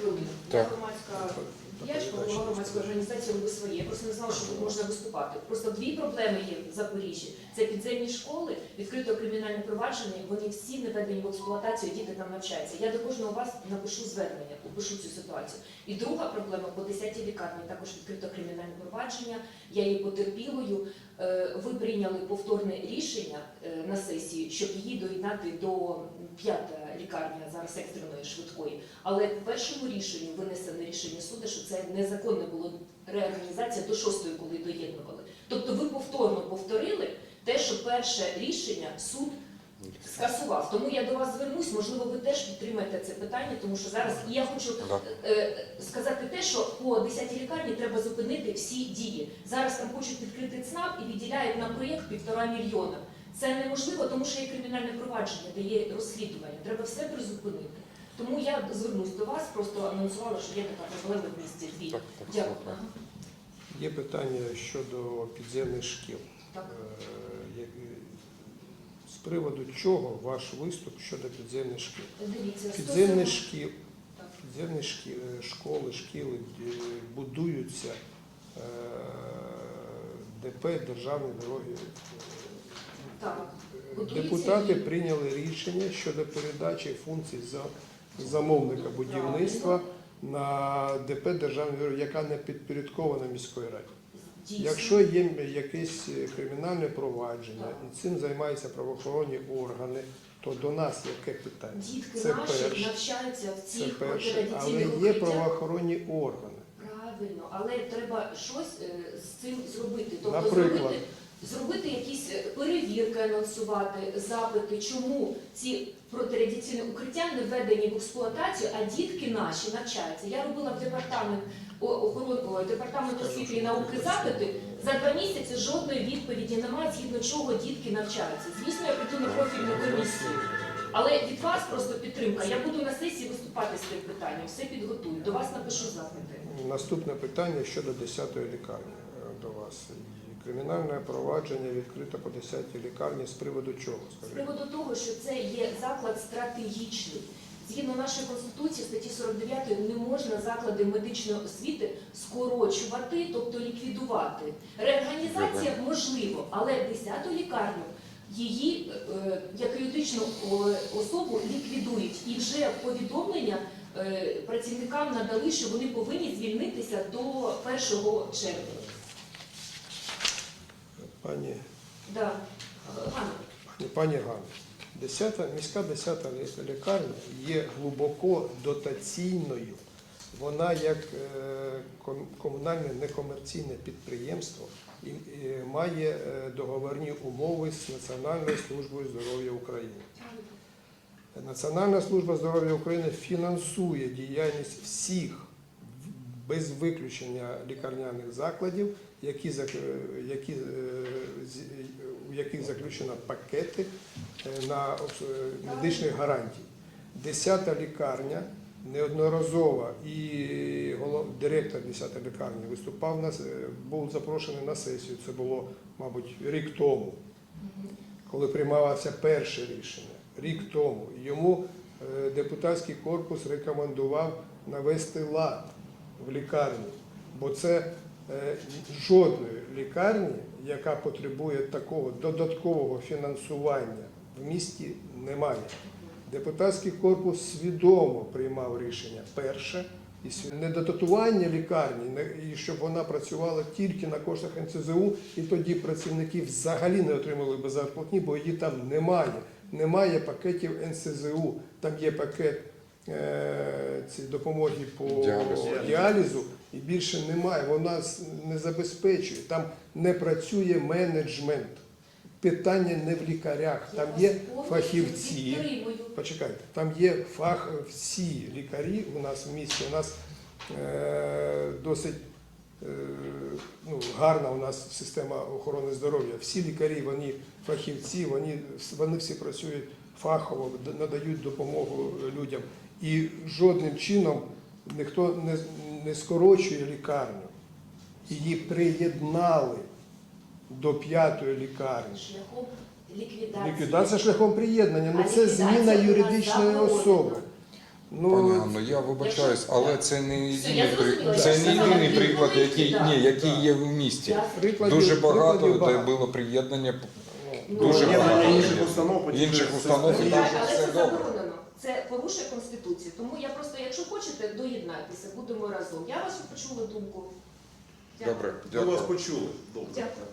хвилин. Так. Громадська громадської організації роби своє. Я просто не знала, що тут можна виступати. Просто дві проблеми є в Запоріжжі. Це підземні школи, відкрито кримінальне провадження. Вони всі не введені в експлуатацію, діти там навчаються. Я до кожного вас напишу звернення, опишу цю ситуацію. І друга проблема по 10-й лікарні також відкрито кримінальне провадження. Я є потерпілою. Е, Ви прийняли повторне рішення е, на сесії, щоб її доєднати до п'ята лікарня зараз екстреної швидкої. Але в першому рішенні винесене рішення суду, що це незаконне було реорганізація до шостої, коли доєднували. Тобто ви повторно повторили те, що перше рішення суд скасував. Тому я до вас звернусь, можливо, ви теж підтримаєте це питання, тому що зараз і я хочу е, сказати те, що по 10-й лікарні треба зупинити всі дії. Зараз там хочуть відкрити ЦНАП і виділяють на проєкт півтора мільйона. Це неможливо, тому що є кримінальне провадження, де є розслідування. Треба все призупинити. Тому я звернусь до вас, просто анонсувала, що є така проблема в місті дві. Так, так, Дякую. так. Ага. Є питання щодо підземних шкіл. Так. Е, З приводу чого ваш виступ щодо підземних шкіл? Дивіться, Підземні стосовно- шкіл, Так. підземні шкіл, школи, шкіли е, будуються е, ДП Державні дороги. Так. Будуються Депутати і- прийняли рішення щодо передачі функцій за замовника будівництва на ДП Державні дороги, яка не підпорядкована міської раді. Якщо є якесь кримінальне провадження і цим займаються правоохоронні органи, то до нас яке питання? Дітки Це наші перше. навчаються в Це перше. Але є правоохоронні органи. Правильно, але треба щось е, з цим зробити. Тобто Наприклад? зробити, зробити якісь е, перевірки, анонсувати, запити, чому ці протирадіаційні укриття не введені в експлуатацію, а дітки наші навчаються. Я робила в департамент о- охорон- департамент освіти і науки запити. За два місяці жодної відповіді немає, згідно чого дітки навчаються. Звісно, я прийду на профільну комісію. Але від вас просто підтримка. Я буду на сесії виступати з цим питанням, все підготую. До вас напишу запити. Наступне питання щодо 10-ї лікарні е, до вас. Кримінальне провадження відкрито по 10-й лікарні з приводу чого? З приводу того, що це є заклад стратегічний. Згідно нашої конституції, статті 49 не можна заклади медичної освіти скорочувати, тобто ліквідувати. Реорганізація можливо, але 10-ту лікарню її е, як юридичну особу ліквідують. І вже повідомлення е, працівникам надали, що вони повинні звільнитися до 1 червня. Пані, Да. Пані, пані Ганна, 10 міська 10 лікарня є глибоко дотаційною. Вона як е, комунальне некомерційне підприємство і, має е, договорні умови з Національною службою здоров'я України. Національна служба здоров'я України фінансує діяльність всіх без виключення лікарняних закладів, які, які, е, яких заключено пакети е, на е, медичних гарантій. Десята лікарня неодноразово і директор 10 лікарні виступав на був запрошений на сесію. Це було, мабуть, рік тому коли приймалося перше рішення, рік тому, йому е, депутатський корпус рекомендував навести лад в лікарні, бо це жодної лікарні, яка потребує такого додаткового фінансування в місті, немає. Депутатський корпус свідомо приймав рішення перше. І сві- недодатування лікарні, і щоб вона працювала тільки на коштах НЦЗУ, і тоді працівники взагалі не отримали би зарплатні, бо її там немає. Немає пакетів НСЗУ. Там є пакет е, ці допомоги по Діалізу. І більше немає. Вона не забезпечує. Там не працює менеджмент. Питання не в лікарях, там є фахівці. Почекайте, там є фахівці лікарі у нас в місті. У нас е, досить е, ну, гарна у нас система охорони здоров'я. Всі лікарі, вони фахівці, вони, вони всі працюють фахово, надають допомогу людям. І жодним чином ніхто не, не скорочує лікарню. Її приєднали до п'ятої лікарні. Шляхом ліквідації. Ліквідація шляхом приєднання. Ну це зміна юридичної особи. Ну, Пані Ганно, я вибачаюсь, але це не єдиний при- це не єдиний приклад, який ні, який є в місті. Прикладів, Дуже багато, прикладів де багато. було приєднання. Ну, Дуже багато. інших установ, Інших установ, і дуже все добре. Це порушує конституцію. Тому я просто, якщо хочете, доєднайтеся, будемо разом. Я вашу почула думку. Дякую. Добре, Ми вас почули. Добре. Дякую.